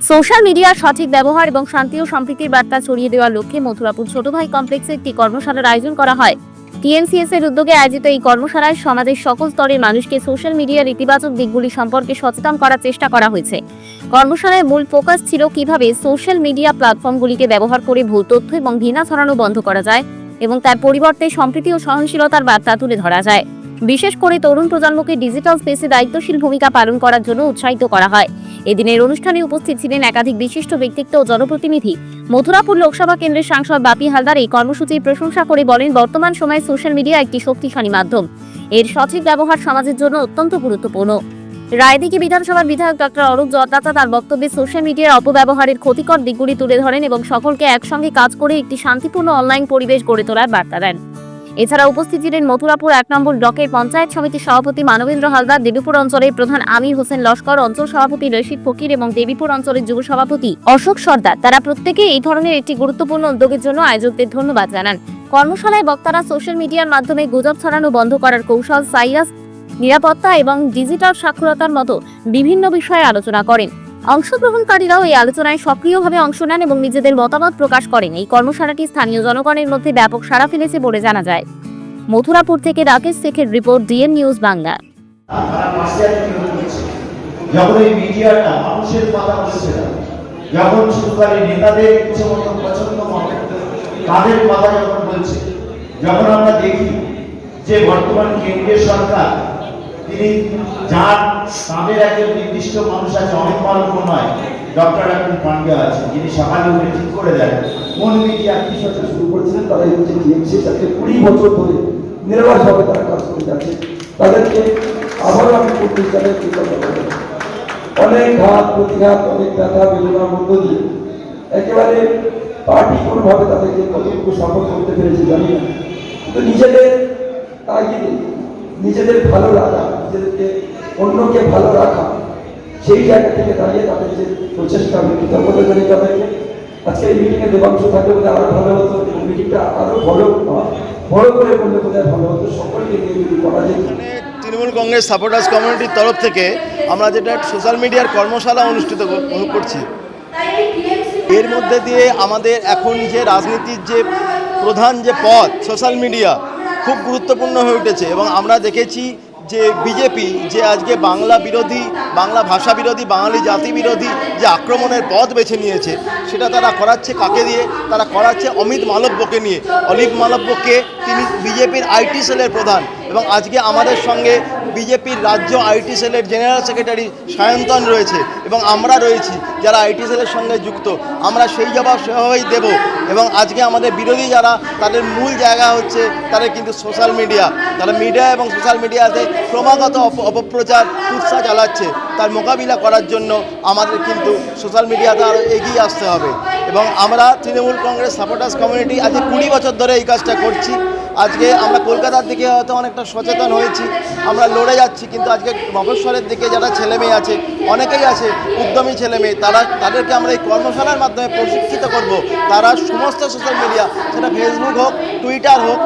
Social মিডিয়ার সঠিক ব্যবহার এবং শান্তি ও সম্প্রীতির বার্তা ছড়িয়ে দেওয়ার লক্ষ্যে মথুরাপুর ছোট ভাই কমপ্লেক্সে একটি কর্মশালার আয়োজন করা হয়। টিএনসিএস এর উদ্যোগে আয়োজিত এই কর্মশালায় সমাজের সকল স্তরের মানুষকে সোশ্যাল মিডিয়ার ইতিবাচক দিকগুলি সম্পর্কে সচেতন করার চেষ্টা করা হয়েছে। কর্মশালায় মূল ফোকাস ছিল কীভাবে সোশ্যাল মিডিয়া প্ল্যাটফর্মগুলিকে ব্যবহার করে ভুল তথ্য এবং ঘৃণা ছড়ানো বন্ধ করা যায় এবং তার পরিবর্তে সম্প্রীতি ও সহনশীলতার বার্তা তুলে ধরা যায়। বিশেষ করে তরুণ প্রজন্মকে ডিজিটাল স্পেসে দায়িত্বশীল ভূমিকা পালন করার জন্য উৎসাহিত করা হয়। এদিনের অনুষ্ঠানে উপস্থিত ছিলেন একাধিক বিশিষ্ট ব্যক্তিত্ব ও জনপ্রতিনিধি। মথুরাপুর লোকসভা কেন্দ্রের সাংসদ বাপি হালদার এই কর্মসূচির প্রশংসা করে বলেন, বর্তমান সময়ে সোশ্যাল মিডিয়া একটি শক্তিশালী মাধ্যম। এর সঠিক ব্যবহার সমাজের জন্য অত্যন্ত গুরুত্বপূর্ণ। রায়দিঘি বিধানসভার বিধায়ক ডক্টর অরূপ জটদাতা তার বক্তব্যে সোশ্যাল মিডিয়ার অপব্যবহারের ক্ষতিকর দিকগুলি তুলে ধরেন এবং সকলকে একসঙ্গে কাজ করে একটি শান্তিপূর্ণ অনলাইন পরিবেশ গড়ে তোলার বার্তা দেন। এছাড়া উপস্থিত ছিলেন মথুরাপুর এক নম্বর ব্লকের পঞ্চায়েত সমিতির সভাপতি মানবেন্দ্র হালদার, দেবীপুর অঞ্চলের প্রধান আমির হোসেন লস্কর, অঞ্চল সভাপতি রশিদ ফকির এবং দেবীপুর অঞ্চলের যুব সভাপতি অশোক সর্দার। তারা প্রত্যেকে এই ধরনের একটি গুরুত্বপূর্ণ উদ্যোগের জন্য আয়োজকদের ধন্যবাদ জানান। কর্মশালায় বক্তারা সোশ্যাল মিডিয়ার মাধ্যমে গুজব ছড়ানো বন্ধ করার কৌশল, সাইরাস, নিরাপত্তা এবং ডিজিটাল সাক্ষরতার মতো বিভিন্ন বিষয়ে আলোচনা করেন। অংশগ্রহণকারীরাও এই আলোচনায় সক্রিয়ভাবে অংশ নেন এবং নিজেদের মতামত প্রকাশ করেন। এই কর্মশালাটি স্থানীয় জনগণের মধ্যে ব্যাপক সাড়া ফেলেছে বলে জানা যায়। মথুরাপুর থেকে রাকেশ শেখের রিপোর্ট, ডিএন নিউজ বাংলা। যখন এই মিডিয়াটা মানুষের কথা বলছে না, যখন শুধুখালি নেতাদের ইচ্ছে মতো পছন্দ মতো তাদের কথা যখন বলছে, যখন আমরা দেখি যে বর্তমান কেন্দ্রীয় সরকার তিনি, যার তাদের একজন নির্দিষ্ট মানুষ আছে অনেক মালব্য নয়, ডক্টর একজন পান্ডে আছে যিনি সকালে উঠে ঠিক করে দেন। কোন মিডিয়া কি সাথে শুরু করেছিলেন? তারা হচ্ছে টিএমসি তাকে কুড়ি বছর ধরে নিরবাসভাবে তারা কাজ করে যাচ্ছে। তাদেরকে আবারও আমি করতে চাই কৃতজ্ঞতা অনেক ঘাত, প্রতিঘাত, অনেক ব্যথা বেদনার মধ্য দিয়ে একেবারে পার্টি তাদেরকে কতটুকু সফল করতে পেরেছে জানি না। কিন্তু নিজেদের তাগিদে, নিজেদের ভালো লাগা নিজেদেরকে অন্যকে ভালো রাখা, সেই জায়গা থেকে দাঁড়িয়ে তাদের যে প্রচেষ্টা, আমি কৃতজ্ঞতা জানাই তাদেরকে আজকে এই মিটিংয়ে দেবাংশ থাকলে বোধহয় আরও ভালো হতো, এবং মিটিংটা আরও বড় বড় করে করলে বোধহয় ভালো হতো, সকলকে নিয়ে যদি করা যেত। এখানে তৃণমূল কংগ্রেস সাপোর্টার্স কমিউনিটির তরফ থেকে আমরা যেটা সোশ্যাল মিডিয়ার কর্মশালা অনুষ্ঠিত করছি। এর মধ্যে দিয়ে আমাদের এখন যে রাজনীতির যে প্রধান যে পথ, সোশ্যাল মিডিয়া, খুব গুরুত্বপূর্ণ হয়ে উঠেছে। এবং আমরা দেখেছি যে বিজেপি যে আজকে বাংলা বিরোধী, বাংলা ভাষা বিরোধী, বাঙালি জাতি বিরোধী যে আক্রমণের পথ বেছে নিয়েছে, সেটা তারা করাচ্ছে কাকে দিয়ে? তারা করাচ্ছে অমিত মালব্যকে নিয়ে। অলিভ মালব্যকে তিনি বিজেপির আইটি সেলের প্রধান এবং আজকে আমাদের সঙ্গে বিজেপির রাজ্য আইটি সেলের জেনারেল সেক্রেটারি সায়ন্তন রয়েছে এবং আমরা রয়েছি যারা আইটি সেলের সঙ্গে যুক্ত। আমরা সেই জবাব সেভাবেই দেব এবং আজকে আমাদের বিরোধী যারা, তাদের মূল জায়গা হচ্ছে তাদের কিন্তু সোশ্যাল মিডিয়া। তারা মিডিয়া এবং সোশ্যাল মিডিয়াতে ক্রমাগত অপপ্রচার, কুৎসা চালাচ্ছে। তার মোকাবিলা করার জন্য আমাদের কিন্তু সোশ্যাল মিডিয়াতে আরও এগিয়ে আসতে হবে। এবং আমরা তৃণমূল কংগ্রেস সাপোর্টার্স কমিউনিটি আজকে কুড়ি বছর ধরে এই কাজটা করছি। আজকে আমরা কলকাতার দিকে হয়তো অনেকটা সচেতন হয়েছি, আমরা লড়ে যাচ্ছি, কিন্তু আজকে মফস্বরের দিকে যারা ছেলে মেয়ে আছে, অনেকেই আছে উদ্যমী ছেলে মেয়ে, তারা, তাদেরকে আমরা এই কর্মশালার মাধ্যমে প্রশিক্ষিত করব। তারা সমস্ত সোশ্যাল মিডিয়া সেটা ফেসবুক হোক টুইটার হোক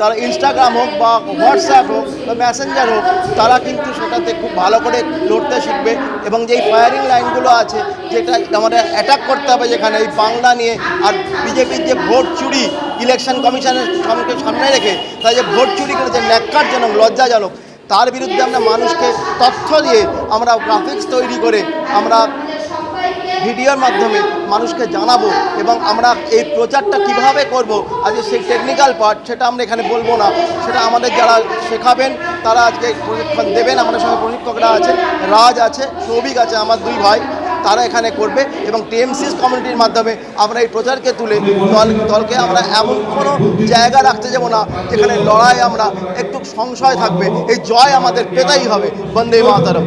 তারা ইনস্টাগ্রাম হোক বা হোয়াটসঅ্যাপ হোক বা মেসেঞ্জার হোক, তারা কিন্তু সেটাতে খুব ভালো করে লড়তে শিখবে এবং যেই ফায়ারিং লাইনগুলো আছে, যেটা আমাদের অ্যাটাক করতে হবে যেখানে এই বাংলা নিয়ে আর বিজেপির যে ভোট চুরি ইলেকশন কমিশনের সামনে সামনে রেখে, তাই যে ভোট চুরি করে করেছে ন্যাক্কারজনক, লজ্জাজনক, তার বিরুদ্ধে আমরা মানুষকে তথ্য দিয়ে আমরা গ্রাফিক্স তৈরি করে আমরা ভিডিওর মাধ্যমে মানুষকে জানাব এবং আমরা এই প্রচারটা কীভাবে করব আজকে সেই টেকনিক্যাল পার্ট সেটা আমরা এখানে বলব না। সেটা আমাদের যারা শেখাবেন, তারা আজকে প্রশিক্ষণ দেবেন। আমাদের সঙ্গে প্রশিক্ষকরা আছে রাজ আছে, সৌভিক আছে, আমার দুই ভাই, তারা এখানে করবে এবং টিএমসিস কমিউনিটির মাধ্যমে আমরা এই প্রচারকে তুলে দল, দলকে আমরা এমন কোনো জায়গা রাখতে যাব না, যেখানে লড়াই আমরা একটু সংশয় থাকবে, এই জয় আমাদের পেতেই হবে। বন্দে মাতারম।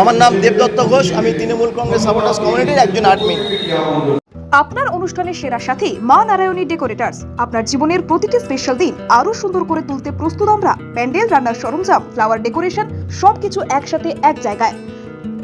আমার নাম দেবদত্ত ঘোষ, আমি তৃণমূল কংগ্রেস সাপোর্টার্স কমিউনিটির একজন আর্মি আপনার অনুষ্ঠানের সেরা সাথী মা নারায়ণী ডেকোরেটার্স। আপনার জীবনের প্রতিটি স্পেশাল দিন আরও সুন্দর করে তুলতে প্রস্তুত আমরা। প্যান্ডেল, রান্নার সরঞ্জাম ফ্লাওয়ার ডেকোরেশন সবকিছু একসাথে এক জায়গায়।